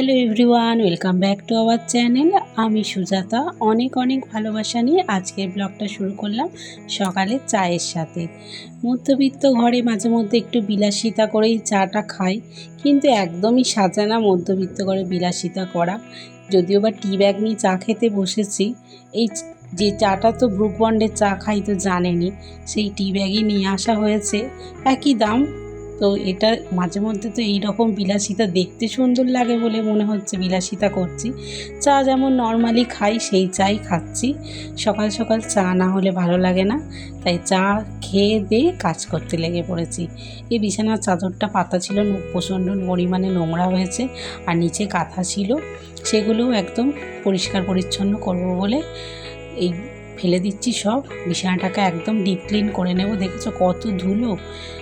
Hello everyone, welcome back to our channel. আমি সুজাতা। অনেক অনেক ভালোবাসা নিয়ে আজকের ব্লগটা শুরু করলাম সকালে চায়ের সাথে। মধ্যবিত্ত ঘরে মাঝে মধ্যে একটু বিলাসিতা করেই চাটা খাই, কিন্তু একদমই সাজা না মধ্যবিত্ত ঘরে বিলাসিতা করা। যদিও বা টি ব্যাগ নিয়ে চা খেতে বসেছি, এই যে চাটা তো ব্রুক বন্ডের চা খাই তো জানেনি সেই টি ব্যাগই নিয়ে আসা হয়েছে। একই দাম তো এটা মাঝে মধ্যে তো এইরকম বিলাসিতা দেখতে সুন্দর লাগে বলে মনে হচ্ছে বিলাসিতা করছি। চা যেমন নর্মালি খাই, সেই চাই খাচ্ছি। সকাল সকাল চা না হলে ভালো লাগে না। তাই চা খেয়ে দিয়ে কাজ করতে লেগে পড়েছি। এই বিছানার চাদরটা পাতা ছিল, প্রচণ্ড পরিমাণে নোংরা হয়েছে আর নিচে কাঁথা ছিল। সেগুলোও একদম পরিষ্কার পরিচ্ছন্ন করব বলে এই ফেলে দিচ্ছি সব। বিছানাটাকে একদম ডিপ ক্লিন করে নেব। দেখেছ কত ধুলো?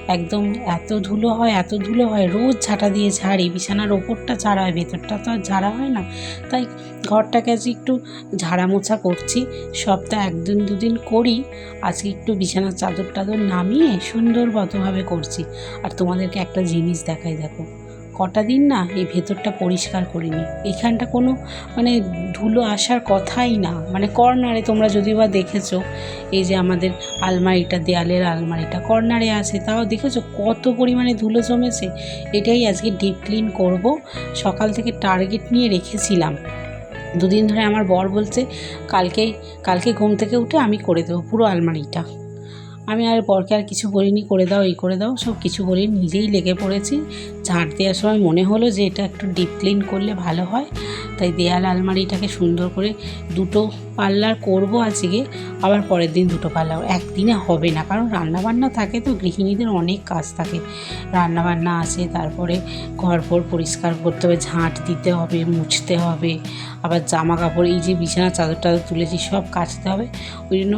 একদম এত ধুলো হয়, এত ধুলো হয়। রোজ ঝাঁটা দিয়ে ঝাড়ি। বিছানার ওপরটা ঝাড়া হয়, ভেতরটা তো আর ঝাড়া হয় না। তাই ঘরটাকে আজ একটু ঝাড়া মোছা করছি। সপ্তাহে একদিন দুদিন করি। আজকে একটু বিছানার চাদর টাদর নামিয়ে সুন্দর সুন্দরবতভাবে করছি। আর তোমাদেরকে একটা জিনিস দেখাই, দেখো। কটা দিন না এই ভেতরটা পরিষ্কার করিনি এখানটা কোনো মানে ধুলো আসার কথাই না। মানে কর্নারে তোমরা যদি বা দেখেছ, এই যে আমাদের আলমারিটা, দেয়ালের আলমারিটা কর্নারে আছে, তাও দেখেছ কত পরিমাণে ধুলো জমেছে? এটাই আজকে ডিপ ক্লিন করব। সকাল থেকে টার্গেট নিয়ে রেখেছিলাম। দুদিন ধরে আমার বর বলছে কালকেই কালকে ঘুম থেকে উঠে আমি করে দেবো পুরো আলমারিটা। আমি আর বরকে আর কিছু বলিনি, করে দাও, এই করে দাও, সব কিছু বলি, নিজেই লেগে পড়েছি। ঝাঁট দেওয়ার সময় মনে হলো যে এটা একটু ডিপ ক্লিন করলে ভালো হয়। তাই দেয়াল আলমারিটাকে সুন্দর করে দুটো পাল্লার করব আজকে, আবার পরের দিন দুটো পাল্লা। একদিনে হবে না, কারণ রান্নাবান্না থাকে তো, গৃহিণীদের অনেক কাজ থাকে। রান্নাবান্না আছে, তারপরে ঘর পরিষ্কার করতে হবে, ঝাঁট দিতে হবে, মুছতে হবে, আবার জামা কাপড়, এই যে বিছানা চাদর টাদর তুলেছি, সব কাচতে হবে। ওই জন্য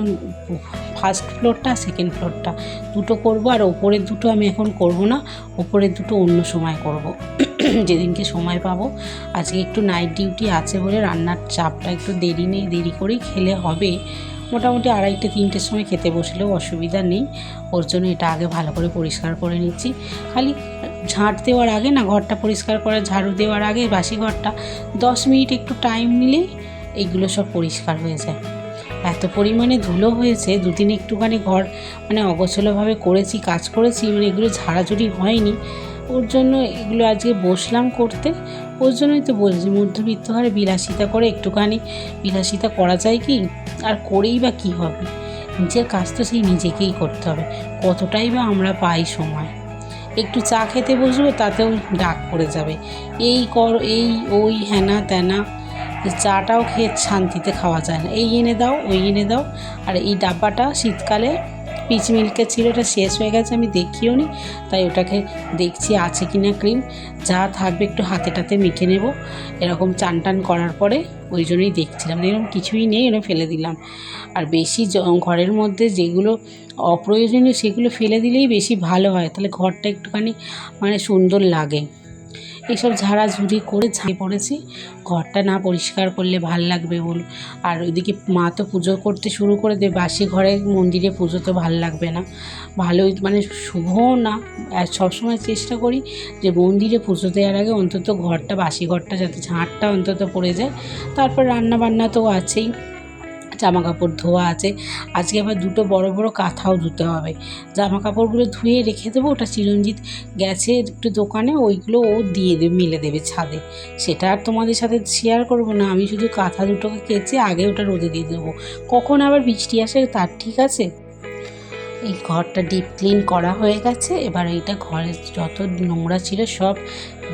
ফার্স্ট ফ্লোরটা সেকেন্ড ফ্লোরটা দুটো করব আর ওপরের দুটো আমি এখন করব না, ওপরের দুটো অন্য সময় করব। যেদিনকে সময় পাবো। আজকে একটু নাইট ডিউটি আছে বলে রান্নার চাপটা একটু দেরি নেই, দেরি করেই খেলে হবে। মোটামুটি আড়াইটে, তিনটের সময় খেতে বসলেও অসুবিধা নেই। ওর জন্য এটা আগে ভালো করে পরিষ্কার করে নিচ্ছি। খালি ঝাঁট দেওয়ার আগে না, ঘরটা পরিষ্কার করে, ঝাড়ু দেওয়ার আগে বাসি ঘরটা, দশ মিনিট একটু টাইম নিলেই এইগুলো সব পরিষ্কার হয়ে যায়। এত পরিমাণে ধুলো হয়েছে, দুদিন একটুখানি ঘর মানে অগোছলোভাবে করেছি, কাজ করেছি মানে এগুলো ঝাড়াঝুড়ি হয়নি। ওর জন্য এগুলো আজকে বসলাম করতে, ওর জন্যই তো বলছি, মধ্যবিত্ত হারে বিলাসিতা করে একটুখানি, বিলাসিতা করা যায় কি? আর করেই বা কী হবে? নিজের কাজ তো সেই নিজেকেই করতে হবে, কতটাই বা আমরা পাই সময়। একটু চা খেতে বসবো, তাতেও ডাক পড়ে যাবে, এই কর, এই, ওই, হ্যানা ত্যানা চাটাও খেয়ে শান্তিতে খাওয়া যায় না। এই এনে দাও, ওই এনে দাও। আর এই ডাব্বাটা শীতকালে পিচ মিল্কের ছিল ওটা শেষ হয়ে গেছে, আমি দেখিও নি। তাই ওটাকে দেখছি আছে কি না ক্রিম যা থাকবে একটু হাতে টাতে মেখে নেব। এরকম চান টান করার পরে ওই জন্যই দেখছিলাম। এরকম কিছুই নেই এরকম ফেলে দিলাম। আর বেশি ঘরের মধ্যে যেগুলো অপ্রয়োজনীয় সেগুলো ফেলে দিলেই বেশি ভালো হয়। তাহলে ঘরটা একটুখানি মানে সুন্দর লাগে। এইসব ঝাড়াঝুড়ি করে ঝাঁই পড়েছি। ঘরটা না পরিষ্কার করলে ভালো লাগবে বলুন আর ওইদিকে মা তো পুজো করতে শুরু করে দেবে, বাসি ঘরে মন্দিরে পুজো তো ভালো লাগবে না। ভালোই মানে শুভ না। সবসময় চেষ্টা করি যে মন্দিরে পুজো দেওয়ার আগে অন্তত ঘরটা, বাসি ঘরটা যাতে ঝাঁটটা অন্তত পড়ে যায়। তারপর রান্না বান্না তো আছেই। জামা কাপড় ধোয়া আছে। আজকে আবার দুটো বড় বড় কাঁথাও ধুতে হবে। জামা কাপড়গুলো ধুয়ে রেখে দেবো, ওটা চিরঞ্জিত গেছে একটু দোকানে ওইগুলো ও দিয়ে দেবে মেলে দেবে ছাদে। সেটা আর তোমাদের সাথে শেয়ার করব না, আমি শুধু কাঁথা দুটোকে কেচে আগে ওটা রোদে দিয়ে দেবো। কখন আবার বৃষ্টি আসে তার ঠিক আছে। এই ঘরটা ডিপ ক্লিন করা হয়ে গেছে, এবার এইটা ঘরে যত নোংরা ছিল সব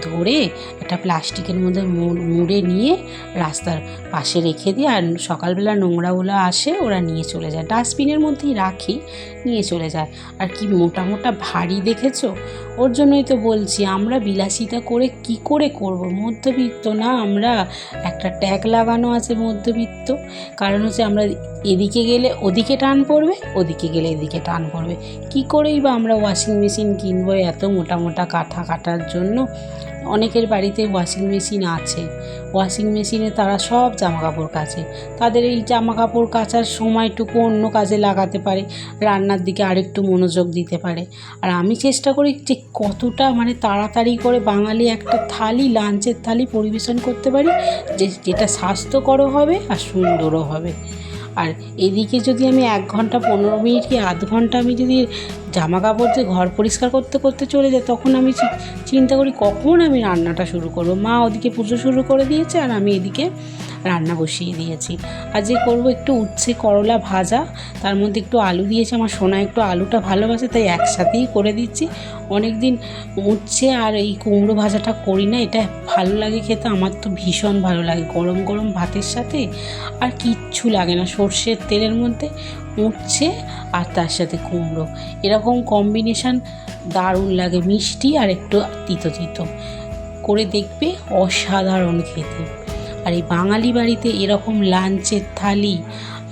ধরে একটা প্লাস্টিকের মধ্যে মুড়ে নিয়ে রাস্তার পাশে রেখে দিই আর সকালবেলা নোংরাগুলো আসে, ওরা নিয়ে চলে যায়। ডাস্টবিনের মধ্যেই রাখি, নিয়ে চলে যায়। আর কি মোটা মোটা ভারী দেখেছ? ওর জন্যই তো বলছি, আমরা বিলাসিতা করে কি করে করব? মধ্যবিত্ত না আমরা, একটা ট্যাগ লাগানো আছে মধ্যবিত্ত। কারণ হচ্ছে আমরা এদিকে গেলে ওদিকে টান পড়বে, ওদিকে গেলে এদিকে টান পড়বে। কি করেই বা আমরা ওয়াশিং মেশিন কিনবো এত মোটা মোটা কাঠা কাটার জন্য? অনেকের বাড়িতে ওয়াশিং মেশিন আছে। ওয়াশিং মেশিনে তারা সব জামা কাপড় কাচে। তাদের এই জামা কাপড় কাচার সময়টুকু অন্য কাজে লাগাতে পারে, রান্নার দিকে আরেকটু মনোযোগ দিতে পারে। আর আমি চেষ্টা করি যে কতটা মানে তাড়াতাড়ি করে বাঙালি একটা থালি, লাঞ্চের থালি পরিবেশন করতে পারি, যে যেটা স্বাস্থ্যকরও হবে আর সুন্দরও হবে। আর এদিকে যদি আমি এক ঘণ্টা, পনেরো মিনিট কি আধ ঘণ্টা আমি যদি জামা কাপড় দিয়ে ঘর পরিষ্কার করতে করতে চলে যাই, তখন আমি চিন্তা করি কখন আমি রান্নাটা শুরু করব। মা ওদিকে পুজো শুরু করে দিয়েছে আর আমি এদিকে রান্না বসিয়ে দিয়েছি। আর যে করব একটু উচ্ছে করলা ভাজা, তার মধ্যে একটু আলু দিয়েছে। আমার সোনা একটু আলুটা ভালোবাসে, তাই একসাথেই করে দিচ্ছি। অনেক দিন উচ্ছে আর এই কুমড়ো ভাজাটা করি না, এটা ভালো লাগে খেতে। আমার তো ভীষণ ভালো লাগে গরম গরম ভাতের সাথে। আর কিচ্ছু লাগে না সর্ষের তেলের মধ্যে উঠছে আর তার সাথে কুমড়ো। এরকম কম্বিনেশান দারুণ লাগে, মিষ্টি আর একটু তিতো তিতো করে দেখবে অসাধারণ খেতে। আর এই বাঙালি বাড়িতে এরকম লাঞ্চের থালি,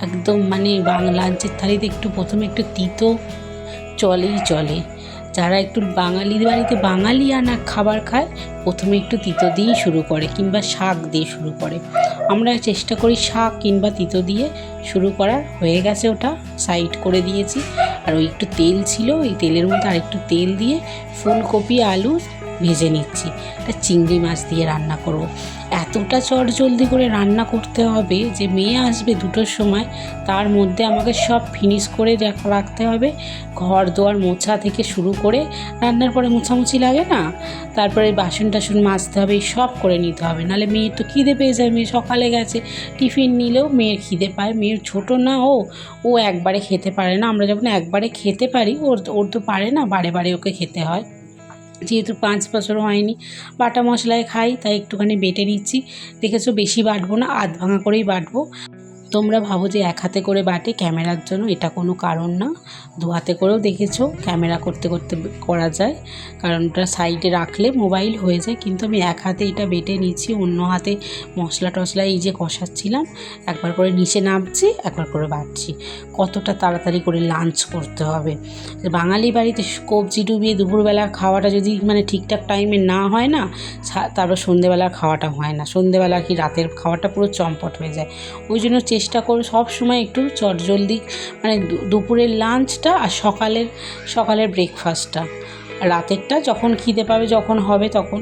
একদম মানে লাঞ্চের থালিতে একটু প্রথমে একটু তিতো চলেই চলে। যারা একটু বাঙালির বাড়িতে বাঙালি আনা খাবার খায়, প্রথমে একটু তিতো দিয়েই শুরু করে কিংবা শাক দিয়ে শুরু করে। আমরা চেষ্টা করি শাক কিংবা তিতো দিয়ে শুরু করার। হয়ে গেছে ওটা সাইড করে দিয়েছি। আর ওই একটু তেল ছিল, ওই তেলের মধ্যে আর একটু তেল দিয়ে ফুলকপি, আলু ভেজে নিচ্ছি। এটা চিংড়ি মাছ দিয়ে রান্না করব। এতটা চট জলদি করে রান্না করতে হবে যে মেয়ে আসবে দুটোর সময়, তার মধ্যে আমাকে সব ফিনিশ করে রাখ- রাখতে হবে। ঘর দোয়ার মোছা থেকে শুরু করে রান্নার পরে মোছামুছি লাগে না, তারপরে বাসন টাসন মাজতে হবে সব করে নিতে হবে। নাহলে মেয়ের তো খিদে পেয়ে যায়, মেয়ে সকালে গেছে, টিফিন নিলেও মেয়ের খিদে পায়। মেয়ের ছোট না ও ও একবারে খেতে পারে না। আমরা যখন একবারে খেতে পারি, ওর ওর তো পারে না, বারে বারে ওকে খেতে হয়। যেহেতু পাঁচ বছর হয়নি। বাটা মশলায় খাই, তাই একটুখানি বেটে নিচ্ছি। দেখেছ, বেশি বাটবো না, আধ ভাঙা করেই বাটবো। তোমরা ভাবো যে এক হাতে করে বাটে ক্যামেরার জন্য, এটা কোনো কারণ না। দু হাতে করেও দেখেছ, ক্যামেরা করতে করতে করা যায়। কারণ ওটা সাইডে রাখলে মোবাইল হয়ে যায়, কিন্তু আমি এক হাতে এটা বেটে নিচ্ছি, অন্য হাতে মশলা টশলা এই যে কষাচ্ছিলাম, একবার করে নিচে নামছি, একবার করে বাটছি। কতটা তাড়াতাড়ি করে লাঞ্চ করতে হবে। বাঙালি বাড়িতে কবজি ডুবিয়ে দুপুরবেলা খাওয়াটা যদি মানে ঠিকঠাক টাইমে না হয় না তারপর সন্ধেবেলার খাওয়াটা হয় না। সন্ধেবেলা কি রাতের খাওয়াটা পুরো চম্পট হয়ে যায়। ওই জন্য চেষ্টা করো, সব সময় একটু চটজলদি মানে দুপুরের লাঞ্চটা আর সকালের সকালের ব্রেকফাস্টটা রাতেরটা যখন খিদে পাবে, যখন হবে তখন।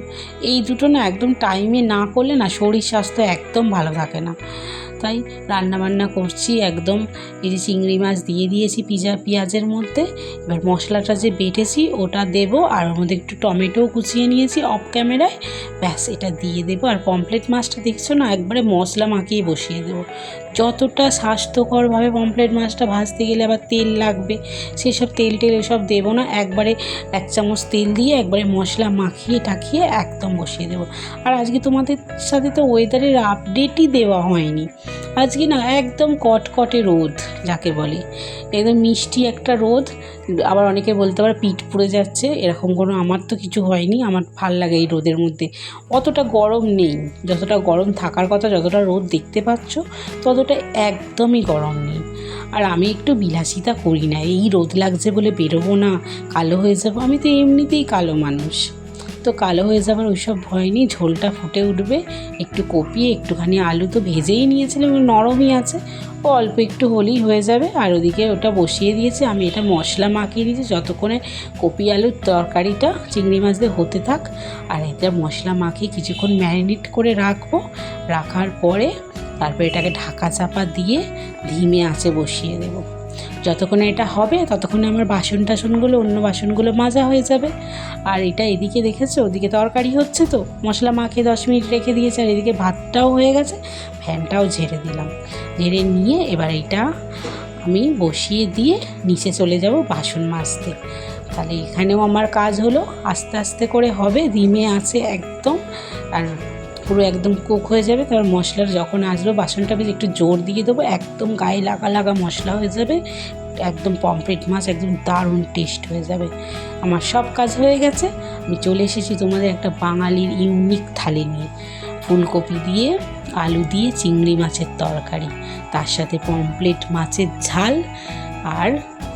এই দুটো না একদম টাইমে না করলে না শরীর স্বাস্থ্য একদম ভালো থাকে না। তাই রান্না বান্না করছি একদম। এই যে চিংড়ি মাছ দিয়ে দিয়েছি পিজা, পেঁয়াজের মধ্যে। এবার মশলাটা যে বেটেছি ওটা দেবো আর ওর মধ্যে একটু টমেটোও কুচিয়ে নিয়েছি অফ ক্যামেরায় ব্যাস, এটা দিয়ে দেবো। আর পমপ্লেট মাছটা দেখছ না? একবারে মশলা মাখিয়ে বসিয়ে দেবো। যতটা স্বাস্থ্যকরভাবে পমপ্লেট মাছটা ভাজতে গেলে আবার তেল লাগবে। সেসব তেল টেল এসব দেবো না। একবারে এক চামচ তেল দিয়ে একবারে মশলা মাখিয়ে টাখিয়ে একদম বসিয়ে দেবো। আর আজকে তোমাদের সাথে তো ওয়েদারের আপডেটই দেওয়া হয়নি। আজকে না একদম কটকটে রোদ, যাকে বলে। একদম মিষ্টি একটা রোদ। আবার অনেকে বলতে পারে পিঠ পুড়ে যাচ্ছে, এরকম কোনো আমার তো কিছু হয়নি, আমার ভালো লাগে এই রোদের মধ্যে। অতটা গরম নেই, যতটা গরম থাকার কথা, যতটা রোদ দেখতে পাচ্ছ, ততটা একদমই গরম নেই। আর আমি একটু বিলাসিতা করি না, এই রোদ লাগছে বলে বেরোবো না, কালো হয়ে যাব, আমি তো এমনিতেই কালো মানুষ। তো কালো হয়ে যাবার ওইসব ভয় নেই, ঝোলটা ফুটে উঠবে। একটু কপিয়ে একটুখানি আলু তো ভেজেই নিয়েছিলাম নরমই আছে। ও অল্প একটু হলেই হয়ে যাবে, আর ওদিকে ওটা বসিয়ে দিয়েছি। আমি এটা মশলা মাখিয়ে দিয়েছি, যতক্ষণে কপি আলুর তরকারিটা চিংড়ি মাছ দিয়ে হতে থাক। আর এটা মশলা মাখিয়ে কিছুক্ষণ ম্যারিনেট করে রাখব। রাখার পরে তারপর এটাকে ঢাকা চাপা দিয়ে, ধিমে আঁচে বসিয়ে দেবো। যতক্ষণে এটা হবে, ততক্ষণে আমার বাসন টাসনগুলো অন্য বাসনগুলো মাজা হয়ে যাবে। আর এটা এদিকে দেখেছ? ওদিকে তরকারি হচ্ছে তো। মশলা মাখিয়ে দশ মিনিট রেখে দিয়েছে আর এদিকে ভাতটাও হয়ে গেছে। ফ্যানটাও ঝেড়ে দিলাম। ঝেড়ে নিয়ে এবার এটা আমি বসিয়ে দিয়ে নিচে চলে যাব বাসন মাজতে। তাহলে এখানেও আমার কাজ হলো। আস্তে আস্তে করে হবে ধিমে আছে একদম। আর পুরো একদম কুক হয়ে যাবে। তারপর মশলার যখন আসবে, বাসনটা বেশ একটু জোর দিয়ে দেবো। একদম গায়ে লাগা লাগা মশলা হয়ে যাবে। একদম পমফ্রেট মাছ, একদম দারুণ টেস্ট হয়ে যাবে। আমার সব কাজ হয়ে গেছে। আমি চলে এসেছি তোমাদের একটা বাঙালির ইউনিক থালি নিয়ে। ফুলকপি দিয়ে আলু দিয়ে চিংড়ি মাছের তরকারি। তার সাথে পমপ্লেট মাছের ঝাল আর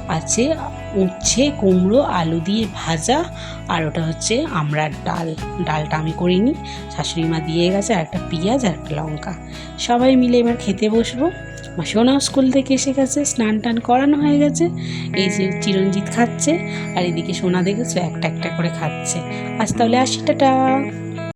আছে উচ্ছে, কুমড়ো, আলু দিয়ে ভাজা, আর ওটা হচ্ছে আমড়ার ডাল। ডালটা আমি করিনি, শাশুড়ি মা দিয়ে গেছে, আর একটা পেঁয়াজ আর একটা লঙ্কা। সবাই মিলে এবার খেতে বসবো। সোনাও স্কুল থেকে এসে গেছে, স্নান টান করানো হয়ে গেছে। এই যে চিরঞ্জিত খাচ্ছে, আর এদিকে সোনা দেখেছ, একটা একটা করে খাচ্ছে। আজ তাহলে আসি, টাটা।